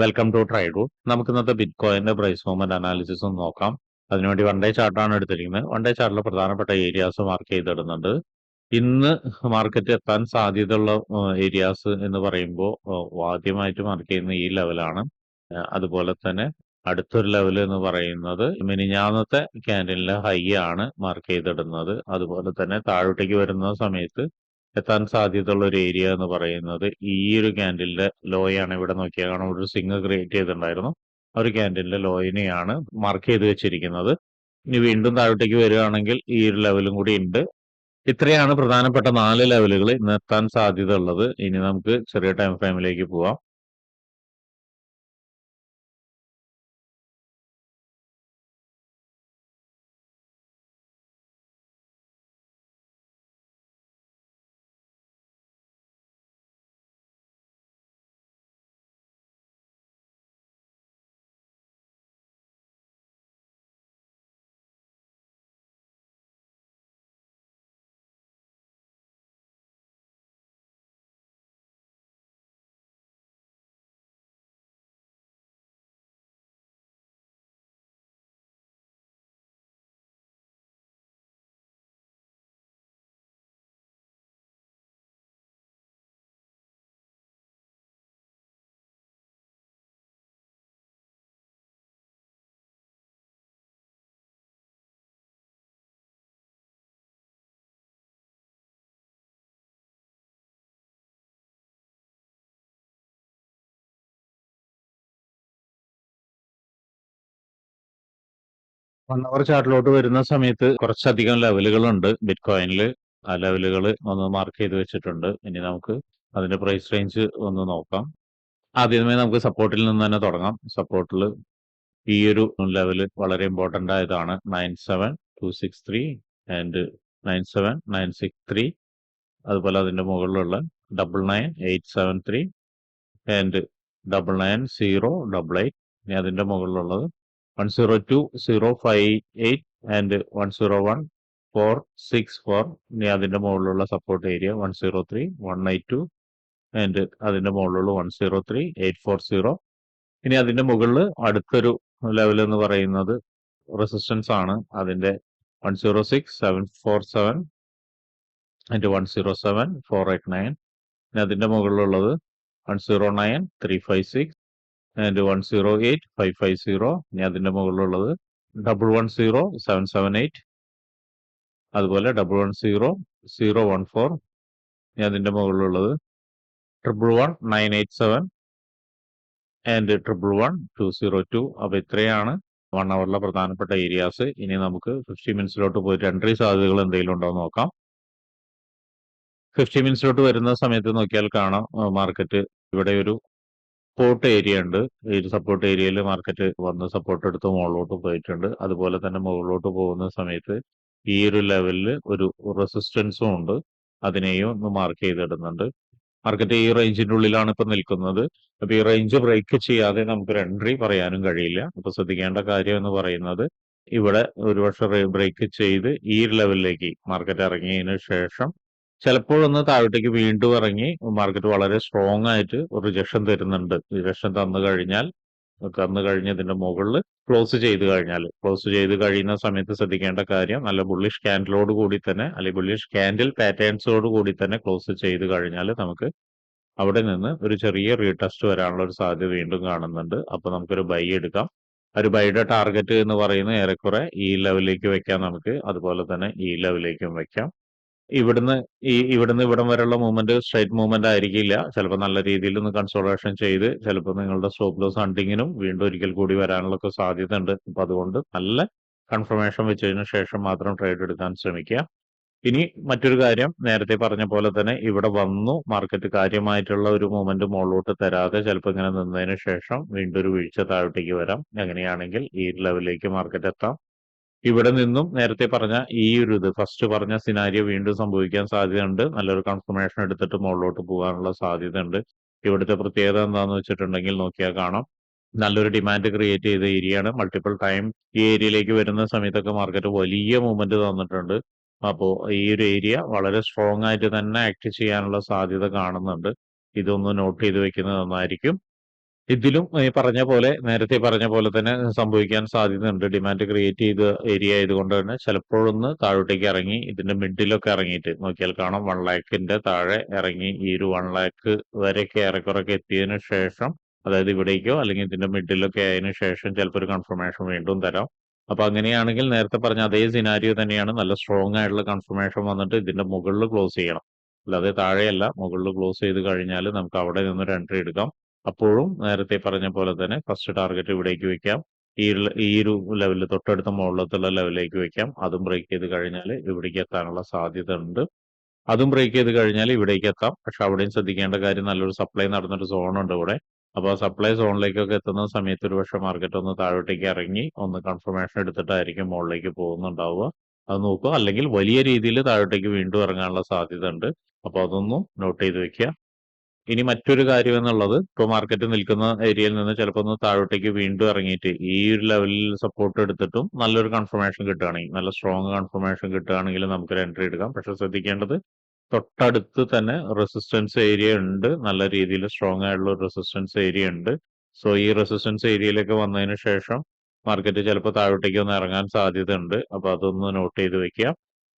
Welcome to ട്രൈഡു നമുക്ക് ഇന്നത്തെ ബിറ്റ് കോയിന്റെ പ്രൈസ് മൂവ്മെന്റ് അനാലിസിസ് ഒന്ന് നോക്കാം. അതിനുവേണ്ടി വൺ ഡേ ചാർട്ടാണ് എടുത്തിരിക്കുന്നത്. വൺ ഡേ ചാർട്ടിലെ പ്രധാനപ്പെട്ട ഏരിയാസ് മാർക്ക് ചെയ്തിടുന്നുണ്ട്. ഇന്ന് മാർക്കറ്റ് എത്താൻ സാധ്യതയുള്ള ഏരിയാസ് എന്ന് പറയുമ്പോൾ ആദ്യമായിട്ട് മാർക്ക് ചെയ്യുന്ന ഈ ലെവലാണ് അതുപോലെ തന്നെ അടുത്തൊരു ലെവൽ എന്ന് പറയുന്നത് മിനിഞ്ഞാന്നത്തെ ക്യാൻഡിലെ ഹൈ ആണ് മാർക്ക് ചെയ്തിടുന്നത്. അതുപോലെ തന്നെ താഴോട്ടേക്ക് വരുന്ന സമയത്ത് എത്താൻ സാധ്യതയുള്ള ഒരു ഏരിയ എന്ന് പറയുന്നത് ഈ ഒരു ക്യാൻഡിലിന്റെ ലോയാണ്. ഇവിടെ നോക്കിയാൽ കാണാം ഒരു സിംഗ് ക്രിയേറ്റ് ചെയ്തിട്ടുണ്ടായിരുന്നു. ആ ഒരു ക്യാൻഡിലിന്റെ ലോയിനെയാണ് മാർക്ക് ചെയ്ത് വെച്ചിരിക്കുന്നത്. ഇനി വീണ്ടും താഴോട്ടേക്ക് വരികയാണെങ്കിൽ ഈ ഒരു ലെവലും കൂടി ഉണ്ട്. ഇത്രയാണ് പ്രധാനപ്പെട്ട നാല് ലെവലുകൾ ഇന്ന് എത്താൻ സാധ്യത ഉള്ളത്. ഇനി നമുക്ക് ചെറിയ ടൈം ഫ്രെയിമിലേക്ക് പോവാം. വൺ അവർ ചാർട്ടിലോട്ട് വരുന്ന സമയത്ത് കുറച്ചധികം ലെവലുകളുണ്ട് ബിറ്റ് കോയിനിൽ ആ ലെവലുകൾ ഒന്ന് മാർക്ക് ചെയ്ത് വെച്ചിട്ടുണ്ട്. ഇനി നമുക്ക് അതിന്റെ പ്രൈസ് റേഞ്ച് ഒന്ന് നോക്കാം. ആദ്യമേ നമുക്ക് സപ്പോർട്ടിൽ നിന്ന് തന്നെ തുടങ്ങാം. സപ്പോർട്ടിൽ ഈ ഒരു ലെവൽ വളരെ ഇമ്പോർട്ടന്റ് ആയതാണ്. Nine seven two six three and nine seven nine six three അതുപോലെ അതിന്റെ മുകളിലുള്ള double nine eight seven three and double nine zero double eight ഇനി അതിന്റെ മുകളിലുള്ളത് one zero two zero five eight and one zero one four six four ഇനി അതിന്റെ മുകളിലുള്ള support area one zero three one eight two and അതിന്റെ മുകളിലുള്ള one zero three eight four zero ഇനി അതിന്റെ മുകളിൽ അടുത്തൊരു ലെവൽ എന്ന് പറയുന്നത് റെസിസ്റ്റൻസ് ആണ്. അതിന്റെ one zero six seven four seven and one zero seven four eight nine ഇനി അതിന്റെ മുകളിലുള്ളത് one zero nine three five six and one zero eight five five zero ഇനി അതിന്റെ മുകളിലുള്ളത്. Double one zero seven seven eight അതുപോലെ double one zero zero one four ഇനി അതിന്റെ മുകളിലുള്ളത്. Triple one nine eight seven and triple one two zero two അപ്പോൾ ഇത്രയാണ് one അവറിലെ പ്രധാനപ്പെട്ട areas ഇനി നമുക്ക് ഫിഫ്റ്റി മിനിറ്റ്സിലോട്ട് പോയിട്ട് എൻട്രി സാധ്യതകൾ എന്തെങ്കിലും ഉണ്ടോ എന്ന് നോക്കാം. ഫിഫ്റ്റി മിനിറ്റ്സിലോട്ട് വരുന്ന സമയത്ത് നോക്കിയാൽ കാണാം മാർക്കറ്റ് ഇവിടെ ഒരു സപ്പോർട്ട് ഏരിയ ഉണ്ട്. ഈ സപ്പോർട്ട് ഏരിയയിൽ മാർക്കറ്റ് വന്ന് സപ്പോർട്ട് എടുത്ത് മുകളിലോട്ട് പോയിട്ടുണ്ട്. അതുപോലെ തന്നെ മുകളിലോട്ട് പോകുന്ന സമയത്ത് ഈ ഒരു ലെവലിൽ ഒരു റെസിസ്റ്റൻസും ഉണ്ട്. അതിനെയും ഒന്ന് മാർക്ക് ചെയ്തിടുന്നുണ്ട്. മാർക്കറ്റ് ഈ റേഞ്ചിന്റെ ഉള്ളിലാണ് ഇപ്പൊ നിൽക്കുന്നത്. അപ്പൊ ഈ റേഞ്ച് ബ്രേക്ക് ചെയ്യാതെ നമുക്കൊരു എൻട്രി പറയാനും കഴിയില്ല. അപ്പൊ ശ്രദ്ധിക്കേണ്ട കാര്യം എന്ന് പറയുന്നത് ഇവിടെ ഒരുപക്ഷെ ബ്രേക്ക് ചെയ്ത് ഈ ലെവലിലേക്ക് മാർക്കറ്റ് ഇറങ്ങിയതിന് ശേഷം ചിലപ്പോഴൊന്ന് താഴോട്ടേക്ക് വീണ്ടും ഇറങ്ങി മാർക്കറ്റ് വളരെ സ്ട്രോങ് ആയിട്ട് റിജക്ഷൻ തരുന്നുണ്ട്. റിജക്ഷൻ തന്നു കഴിഞ്ഞാൽ തന്നു കഴിഞ്ഞതിന്റെ മുകളിൽ ക്ലോസ് ചെയ്ത് കഴിഞ്ഞാൽ. ക്ലോസ് ചെയ്ത് കഴിയുന്ന സമയത്ത് ശ്രദ്ധിക്കേണ്ട കാര്യം നല്ല ബുള്ളിഷ് ക്യാൻഡിലോട് കൂടി തന്നെ അല്ലെങ്കിൽ ബുള്ളിഷ് ക്യാൻഡിൽ പാറ്റേൺസോട് കൂടി തന്നെ ക്ലോസ് ചെയ്ത് കഴിഞ്ഞാൽ നമുക്ക് അവിടെ നിന്ന് ഒരു ചെറിയ റീടെസ്റ്റ് വരാനുള്ള ഒരു സാധ്യത വീണ്ടും കാണുന്നുണ്ട്. അപ്പൊ നമുക്കൊരു ബൈ എടുക്കാം. ഒരു ബൈയുടെ ടാർഗറ്റ് എന്ന് പറയുന്നത് ഏറെക്കുറെ ഈ ലെവലിലേക്ക് വെക്കാം നമുക്ക്. അതുപോലെ തന്നെ ഈ ലെവലിലേക്കും വെക്കാം. ഇവിടുന്ന് ഈ ഇവിടുന്ന് ഇവിടം വരെയുള്ള മൂവ്മെന്റ് സ്ട്രൈറ്റ് മൂവ്മെന്റ് ആയിരിക്കില്ല. ചിലപ്പോൾ നല്ല രീതിയിൽ ഒന്ന് കൺസോളേഷൻ ചെയ്ത് ചിലപ്പോൾ നിങ്ങളുടെ സ്റ്റോപ്പ് ലോസ് ഹണ്ടിങ്ങിനും വീണ്ടും ഒരിക്കൽ കൂടി വരാനുള്ള ഒക്കെ സാധ്യത ഉണ്ട് അപ്പൊ അതുകൊണ്ട് നല്ല കൺഫർമേഷൻ വെച്ചതിന് ശേഷം മാത്രം ട്രേഡ് എടുക്കാൻ ശ്രമിക്കുക. ഇനി മറ്റൊരു കാര്യം നേരത്തെ പറഞ്ഞ പോലെ തന്നെ ഇവിടെ വന്നു മാർക്കറ്റ് കാര്യമായിട്ടുള്ള ഒരു മൂവ്മെന്റ് മുകളിലോട്ട് തരാതെ ചിലപ്പോൾ ഇങ്ങനെ നിന്നതിന് ശേഷം വീണ്ടും ഒരു വീഴ്ച താഴോട്ടേക്ക് വരാം. അങ്ങനെയാണെങ്കിൽ ഈ ലെവലിലേക്ക് മാർക്കറ്റ് എത്താം. ഇവിടെ നിന്നും നേരത്തെ പറഞ്ഞ ഈ ഒരു ഇത് ഫസ്റ്റ് പറഞ്ഞ സിനാരിയോ വീണ്ടും സംഭവിക്കാൻ സാധ്യതയുണ്ട്. നല്ലൊരു കൺഫർമേഷൻ എടുത്തിട്ട് മുകളിലോട്ട് പോകാനുള്ള സാധ്യതയുണ്ട്. ഇവിടുത്തെ പ്രത്യേകത എന്താണെന്ന് വെച്ചിട്ടുണ്ടെങ്കിൽ നോക്കിയാൽ കാണാം. നല്ലൊരു ഡിമാൻഡ് ക്രിയേറ്റ് ചെയ്ത ഏരിയയാണ് മൾട്ടിപ്പിൾ ടൈം ഈ ഏരിയയിലേക്ക് വരുന്ന സമയത്തൊക്കെ മാർക്കറ്റ് വലിയ മൂവ്മെന്റ് തന്നിട്ടുണ്ട്. അപ്പോൾ ഈ ഒരു ഏരിയ വളരെ സ്ട്രോങ് ആയിട്ട് തന്നെ ആക്ട് ചെയ്യാനുള്ള സാധ്യത കാണുന്നുണ്ട്. ഇതൊന്ന് നോട്ട് ചെയ്ത് വെക്കുന്നത് നന്നായിരിക്കും. ഇതിലും ഈ പറഞ്ഞ പോലെ നേരത്തെ പറഞ്ഞ പോലെ തന്നെ സംഭവിക്കാൻ സാധ്യതയുണ്ട്. ഡിമാൻഡ് ക്രിയേറ്റ് ചെയ്ത ഏരിയ ആയതുകൊണ്ട് തന്നെ ചിലപ്പോഴൊന്ന് താഴോട്ടേക്ക് ഇറങ്ങി ഇതിന്റെ മിഡിലൊക്കെ ഇറങ്ങിയിട്ട് നോക്കിയാൽ കാണാം 1,00,000ന്റെ താഴെ ഇറങ്ങി ഈ ഒരു വൺ ലാക്ക് വരെയൊക്കെ ഏറെക്കുറൊക്കെ എത്തിയതിനു ശേഷം അതായത് ഇവിടേക്കോ അല്ലെങ്കിൽ ഇതിന്റെ മിഡിലൊക്കെ ആയതിനു ശേഷം ചിലപ്പോൾ ഒരു കൺഫർമേഷൻ വീണ്ടും തരാം. അപ്പൊ അങ്ങനെയാണെങ്കിൽ നേരത്തെ പറഞ്ഞ അതേ സിനാരിയോ തന്നെയാണ് നല്ല സ്ട്രോങ് ആയിട്ടുള്ള കൺഫർമേഷൻ വന്നിട്ട് ഇതിന്റെ മുകളിൽ ക്ലോസ് ചെയ്യണം. അല്ലാതെ താഴെയല്ല മുകളിൽ ക്ലോസ് ചെയ്ത് കഴിഞ്ഞാൽ നമുക്ക് അവിടെ നിന്ന് ഒരു എൻട്രി എടുക്കാം. അപ്പോഴും നേരത്തെ പറഞ്ഞ പോലെ തന്നെ ഫസ്റ്റ് ടാർഗറ്റ് ഇവിടേക്ക് വെക്കാം. ഈ ഈ ഒരു ലെവലിൽ തൊട്ടടുത്ത മുകളിലത്തുള്ള ലെവലിലേക്ക് വെക്കാം. അതും ബ്രേക്ക് ചെയ്ത് കഴിഞ്ഞാൽ ഇവിടേക്ക് എത്താനുള്ള സാധ്യത ഉണ്ട്. അതും ബ്രേക്ക് ചെയ്ത് കഴിഞ്ഞാൽ ഇവിടേക്ക് എത്താം. പക്ഷെ അവിടെയും ശ്രദ്ധിക്കേണ്ട കാര്യം നല്ലൊരു സപ്ലൈ നടന്നൊരു സോണുണ്ട് ഇവിടെ. അപ്പൊ ആ സപ്ലൈ സോണിലേക്കൊക്കെ എത്തുന്ന സമയത്ത് ഒരു പക്ഷേ മാർക്കറ്റ് ഒന്ന് താഴോട്ടേക്ക് ഇറങ്ങി ഒന്ന് കൺഫർമേഷൻ എടുത്തിട്ടായിരിക്കും മുകളിലേക്ക് പോകുന്നുണ്ടാവുക. അത് നോക്കുക. അല്ലെങ്കിൽ വലിയ രീതിയിൽ താഴോട്ടേക്ക് വീണ്ടും ഇറങ്ങാനുള്ള സാധ്യത ഉണ്ട്. അപ്പൊ അതൊന്നും നോട്ട് ചെയ്ത് വെക്കുക. ഇനി മറ്റൊരു കാര്യം എന്നുള്ളത് ഇപ്പൊ മാർക്കറ്റ് നിൽക്കുന്ന ഏരിയയിൽ നിന്ന് ചിലപ്പോൾ ഒന്ന് താഴോട്ടേക്ക് വീണ്ടും ഇറങ്ങിയിട്ട് ഈ ഒരു ലെവലിൽ സപ്പോർട്ട് എടുത്തിട്ടും നല്ലൊരു കൺഫർമേഷൻ കിട്ടുകയാണെങ്കിൽ നല്ല സ്ട്രോങ് കൺഫർമേഷൻ കിട്ടുകയാണെങ്കിൽ നമുക്കൊരു എൻട്രി എടുക്കാം. പക്ഷെ ശ്രദ്ധിക്കേണ്ടത് തൊട്ടടുത്ത് തന്നെ റെസിസ്റ്റൻസ് ഏരിയ ഉണ്ട്. നല്ല രീതിയിൽ സ്ട്രോങ് ആയിട്ടുള്ള ഒരു റെസിസ്റ്റൻസ് ഏരിയ ഉണ്ട്. സോ ഈ റെസിസ്റ്റൻസ് ഏരിയയിലേക്ക് വന്നതിന് ശേഷം മാർക്കറ്റ് ചിലപ്പോൾ താഴോട്ടേക്ക് ഒന്ന് ഇറങ്ങാൻ സാധ്യതയുണ്ട്. അപ്പൊ അതൊന്ന് നോട്ട് ചെയ്ത് വെക്കുക.